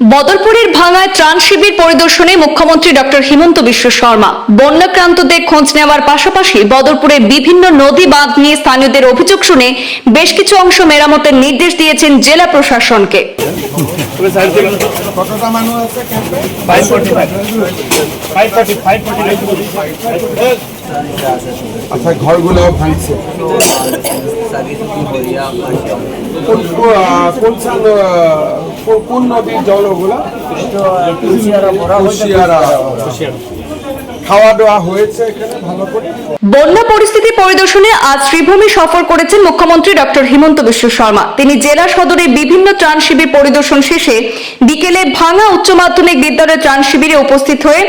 বদরপুরের ভাঙায় ত্রাণ শিবির পরিদর্শনে মুখ্যমন্ত্রী ডক্টর হিমন্ত বিশ্ব শর্মা। বন্যাক্রান্তদের খোঁজ নেওয়ার পাশাপাশি বদরপুরের বিভিন্ন নদী বাঁধ নিয়ে স্থানীয়দের অভিযোগ শুনে বেশ কিছু অংশ মেরামতের নির্দেশ দিয়েছেন জেলা প্রশাসনকে। আচ্ছা ঘরগুলো ভাঙছে। কোন কোন সাল আহ, কোন- নদীর জল ওগুলা কুশিয়ারা। বন্যা পরিস্থিতি পরিদর্শনে আজ শ্রীভূমি সফর করেছেন মুখ্যমন্ত্রী ডক্টর হিমন্ত বিশ্ব শর্মা। তিনি জেলা সদরে বিভিন্ন ত্রাণ শিবির পরিদর্শন শেষে বিকেলে ভাঙা উচ্চ মাধ্যমিক বিদ্যালয়ের ত্রাণ শিবিরে উপস্থিত হয়ে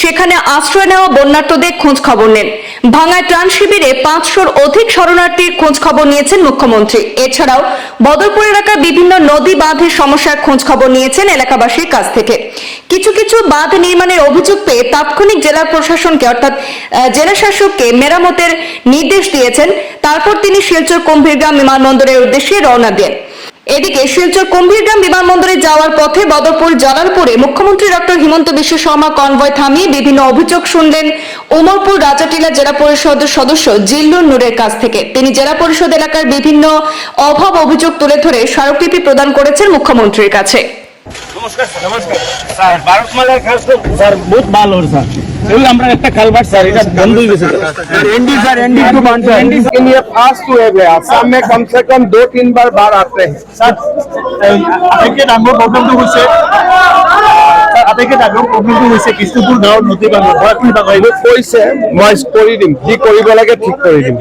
সেখানে আশ্রয় নেওয়া বন্যার্থদের খোঁজ খবর নেন। ভাঙায় ত্রাণ শিবিরে পাঁচশোর অধিক শরণার্থীর খোঁজ খবর নিয়েছেন মুখ্যমন্ত্রী। এছাড়াও বদরপুর এলাকার বিভিন্ন নদী বাঁধের সমস্যার খোঁজ খবর নিয়েছেন এলাকাবাসীর কাছ থেকে। কিছু কিছু বাঁধ নির্মাণের অভিযোগ পেয়ে তাৎক্ষণিক জেলা প্রশাসনকে, অর্থাৎ জেলা শাসককে মেরামতের নির্দেশ দিয়েছেন। তারপর তিনি শিলচর গম্ভীরগ্রাম বিমানবন্দরের উদ্দেশ্যে রওনা দেন। এদিকে শিলচর গম্ভীরগ্রাম বিমানবন্দরে যাওয়ার পথে বদরপুর, জালালপুরে মুখ্যমন্ত্রী ডক্টর হিমন্ত বিশ্ব শর্মা কনভয় থামিয়ে বিভিন্ন অভিযোগ শুনলেন উমরপুর রাজাটিলা জেলা পরিষদের সদস্য জিল্লুর নূরের কাছ থেকে। তিনি জেলা পরিষদ এলাকার বিভিন্ন অভাব অভিযোগ তুলে ধরে স্মারকলিপি প্রদান করেছেন মুখ্যমন্ত্রীর কাছে। নমস্কার নমস্কার। স্যার, ভারতমালার খাস তো, স্যার, বহুত ভালো, স্যার। এগুলো আমরা একটা কালভার্ট স্যার এটা বন্ধ হয়ে গেছে sir ND sir ND to बनता है एनडी के लिए पास टू है गया शाम में कम से कम दो तीन बार बाढ़ आते हैं স্যার আজকে ডাঙর প্রবলেমটো হৈছে স্যার আটাইকে ডাঙৰ প্ৰবলেমটো হৈছে বিষ্ণুপুৰ গাঁৱৰ নদী ভৰাকুল বান্ধ এইবোৰ কৈছে মই কৰি দিম যি কৰিব লাগে ঠিক কৰি দিম।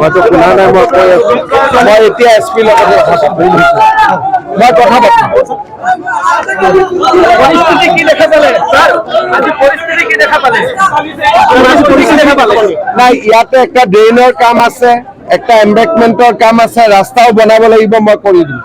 মইতো শুনা নাই মই কৈ আছো। মই এতিয়া এছ পিৰ লগত কথা পাতিম মই কথা পাতিম পৰিস্থিতি কি দেখা পালে? স্যাৰ আজি পৰিস্থিতি কি দেখা পালে? আজি পৰিস্থিতি দেখা পালে নাই ইয়াতে একটা ড্ৰেইনৰ কাম আছে। একটা এম্বেকমেন্টর কাম আছে ৰাস্তাও বনাব লাগিব মই কৰি দিম।